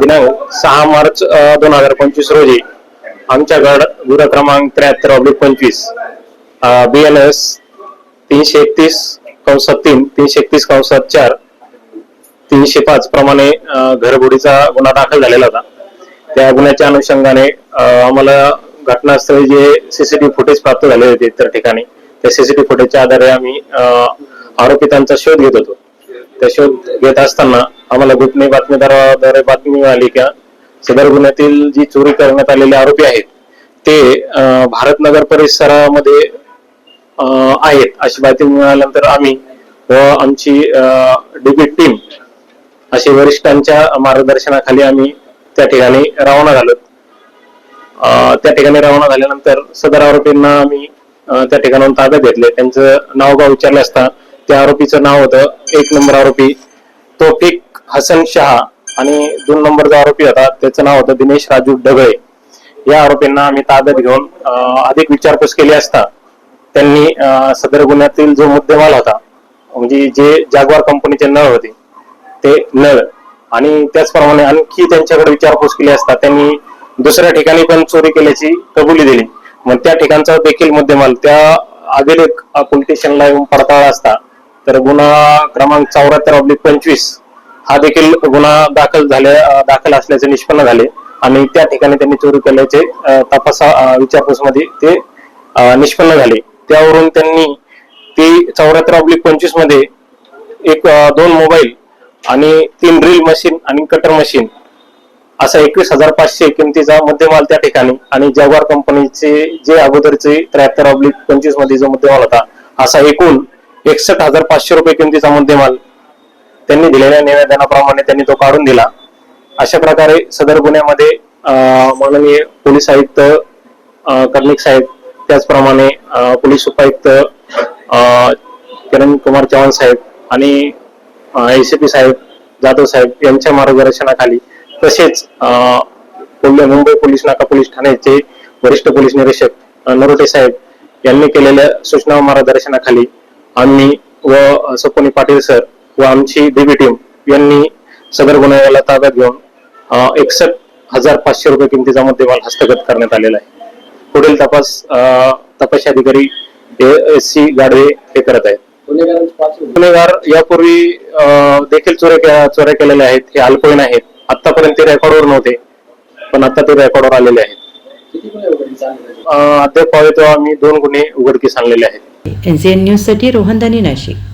दिनांक सहा मार्च दोन हजार पंचवीस रोजी आमच्याकडं गुन्हा क्रमांक त्र्याहत्तर ऑब्लिक पंचवीस बी एन एस तीनशे एकतीस कंसात तीन तीनशे एकतीस कंसात चार तीनशे पाच प्रमाणे अ, घरबुडीचा गुन्हा दाखल झालेला होता. त्या गुन्ह्याच्या अनुषंगाने आम्हाला घटनास्थळी जे सीसीटीव्ही फुटेज प्राप्त झाले होते इतर ठिकाणी त्या सीसीटीव्ही फुटेजच्या आधारे आम्ही आरोपितांचा शोध घेत होतो. त्या शोध घेत असताना आम्हाला गुप्तनी बातमीदाराद्वारे बातमी मिळाली की? सदर गुन्ह्यातील जी चोरी करण्यात आलेले आरोपी आहेत ते भारतनगर परिसरामध्ये आहेत अशी माहिती मिळाल्यानंतर आम्ही व आमची डीबी टीम अशी वरिष्ठांच्या मार्गदर्शनाखाली आम्ही त्या ठिकाणी रवाना झालो. त्या ठिकाणी रवाना झाल्यानंतर सदर आरोपींना आम्ही त्या ठिकाणाहून ताब्यात घेतले. त्यांचं नाव गाव विचारले असता त्या आरोपीचं नाव होतं एक नंबर आरोपी तो तोफिक हसन शहा आणि दोन नंबरचा आरोपी होता त्याचं नाव होतं दिनेश राजू ढगळे. या आरोपींना आम्ही ताब्यात घेऊन अधिक विचारपूस केली असता त्यांनी सदर गुन्ह्यातील जो मुद्देमाल होता म्हणजे जे जागवार कंपनीचे नळ होते ते नळ आणि त्याचप्रमाणे आणखी त्यांच्याकडे विचारपूस केली असता त्यांनी दुसऱ्या ठिकाणी पण चोरी केल्याची कबुली दिली. मग त्या ठिकाणचा देखील मुद्देमाल त्या अभिलेख पोलीस स्टेशनला येऊन पडताळला असता तर गुन्हा क्रमांक चौऱ्याहत्तर ऑब्लिक पंचवीस हा देखील गुन्हा दाखल झाले दाखल असल्याचे निष्पन्न झाले. आणि त्या ठिकाणी त्यांनी चोरी केल्याचे तपासा विचारपूसमध्ये ते निष्पन्न झाले. त्यावरून त्यांनी ती चौऱ्याहत्तर ऑब्लिक पंचवीसमध्ये एक दोन मोबाईल आणि तीन ड्रिल मशीन आणि कटर मशीन असा एकवीस हजार पाचशे किमतीचा मुद्देमाल त्या ठिकाणी आणि जगवार कंपनीचे जे अगोदरचे त्र्याहत्तर ऑब्लिक पंचवीसमध्ये जो मुद्देमाल होता असा एकूण एकसष्ट हजार पाचशे रुपये किमतीचा मुद्देमाल त्यांनी दिलेल्या निवेदनाप्रमाणे त्यांनी तो काढून दिला. अशा प्रकारे सदर गुन्ह्यामध्ये अं, माननीय पोलीस आयुक्त कर्णिक साहेब त्याचप्रमाणे पोलीस उपायुक्त अं, किरण कुमार चव्हाण साहेब आणि एसीपी साहेब जाधव साहेब यांच्या मार्गदर्शनाखाली तसेच अं, मुंबई पोलीस नाका पोलीस ठाण्याचे वरिष्ठ पोलीस निरीक्षक नरोटे साहेब यांनी केलेल्या सूचना मार्गदर्शनाखाली आम्ही व सपोनी पाटील सर व आमची डीबी टीम यांनी सदर गुन्ह्याला ताब्यात घेऊन एकसष्ट हजार पाचशे रुपये किमतीचा मुद्देमाल हस्तगत करण्यात आलेला आहे. पुढील तपास तपास अधिकारी एस सी गाडवे हे करत आहेत. गुन्हेगार यापूर्वी देखील चोऱ्या चोऱ्या केलेल्या आहेत. हे अल्पवयीन आहेत. आतापर्यंत ते रेकॉर्डवर नव्हते पण आता ते रेकॉर्डवर आलेले आहेत. अद्याप तेव्हा आम्ही दोन गुन्हे उघडकीस आणलेले आहेत. एनसीएन न्यूजसाठी रोहन दानी नाशिक.